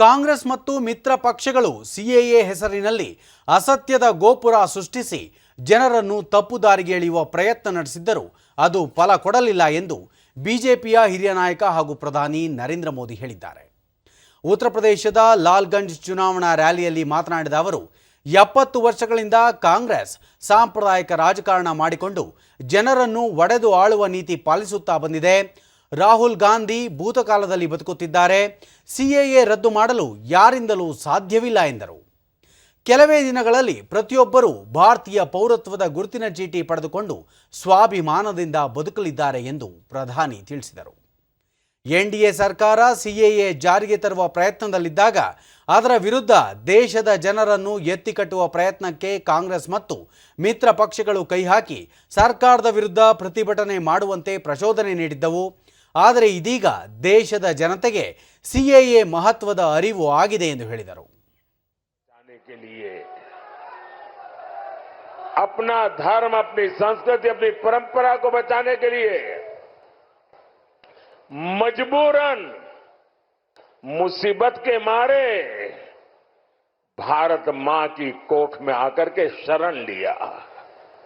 ಕಾಂಗ್ರೆಸ್ ಮತ್ತು ಮಿತ್ರ ಪಕ್ಷಗಳು ಸಿಎಎ ಹೆಸರಿನಲ್ಲಿ ಅಸತ್ಯದ ಗೋಪುರ ಸೃಷ್ಟಿಸಿ ಜನರನ್ನು ತಪ್ಪು ದಾರಿಗೆ ಎಳೆಯುವ ಪ್ರಯತ್ನ ನಡೆಸಿದ್ದರೂ. ಅದು ಫಲ ಕೊಡಲಿಲ್ಲ ಎಂದು ಬಿಜೆಪಿಯ ಹಿರಿಯ ನಾಯಕ ಹಾಗೂ ಪ್ರಧಾನಿ ನರೇಂದ್ರ ಮೋದಿ ಹೇಳಿದ್ದಾರೆ. ಉತ್ತರ ಪ್ರದೇಶದ ಲಾಲ್ಗಂಜ್ ಚುನಾವಣಾ ರ್ಯಾಲಿಯಲ್ಲಿ ಮಾತನಾಡಿದ ಅವರು, ಎಪ್ಪತ್ತು ವರ್ಷಗಳಿಂದ ಕಾಂಗ್ರೆಸ್ ಸಾಂಪ್ರದಾಯಿಕ ರಾಜಕಾರಣ ಮಾಡಿಕೊಂಡು ಜನರನ್ನು ಒಡೆದು ಆಳುವ ನೀತಿ ಪಾಲಿಸುತ್ತಾ ಬಂದಿದೆ. ರಾಹುಲ್ ಗಾಂಧಿ ಭೂತಕಾಲದಲ್ಲಿ ಬದುಕುತ್ತಿದ್ದಾರೆ. ಸಿಎಎ ರದ್ದು ಮಾಡಲು ಯಾರಿಂದಲೂ ಸಾಧ್ಯವಿಲ್ಲ ಎಂದರು. ಕೆಲವೇ ದಿನಗಳಲ್ಲಿ ಪ್ರತಿಯೊಬ್ಬರೂ ಭಾರತೀಯ ಪೌರತ್ವದ ಗುರುತಿನ ಚೀಟಿ ಪಡೆದುಕೊಂಡು ಸ್ವಾಭಿಮಾನದಿಂದ ಬದುಕಲಿದ್ದಾರೆ ಎಂದು ಪ್ರಧಾನಿ ತಿಳಿಸಿದರು. ಎನ್ಡಿಎ ಸರ್ಕಾರ ಸಿಎಎ ಜಾರಿಗೆ ತರುವ ಪ್ರಯತ್ನದಲ್ಲಿದ್ದಾಗ ಅದರ ವಿರುದ್ಧ ದೇಶದ ಜನರನ್ನು ಎತ್ತಿಕಟ್ಟುವ ಪ್ರಯತ್ನಕ್ಕೆ ಕಾಂಗ್ರೆಸ್ ಮತ್ತು ಮಿತ್ರ ಪಕ್ಷಗಳು ಕೈಹಾಕಿ ಸರ್ಕಾರದ ವಿರುದ್ಧ ಪ್ರತಿಭಟನೆ ಮಾಡುವಂತೆ ಪ್ರಚೋದನೆ ನೀಡಿದ್ದವು. ಆದರೆ ಇದೀಗ ದೇಶದ ಜನತೆಗೆ ಸಿಎಎ ಮಹತ್ವದ ಅರಿವು ಆಗಿದೆ ಎಂದು ಹೇಳಿದರು बचाने के लिए अपना धर्म अपनी संस्कृति अपनी परंपरा को बचाने के लिए मजबूरन मुसीबत के मारे भारत मां की कोख में आकर के शरण लिया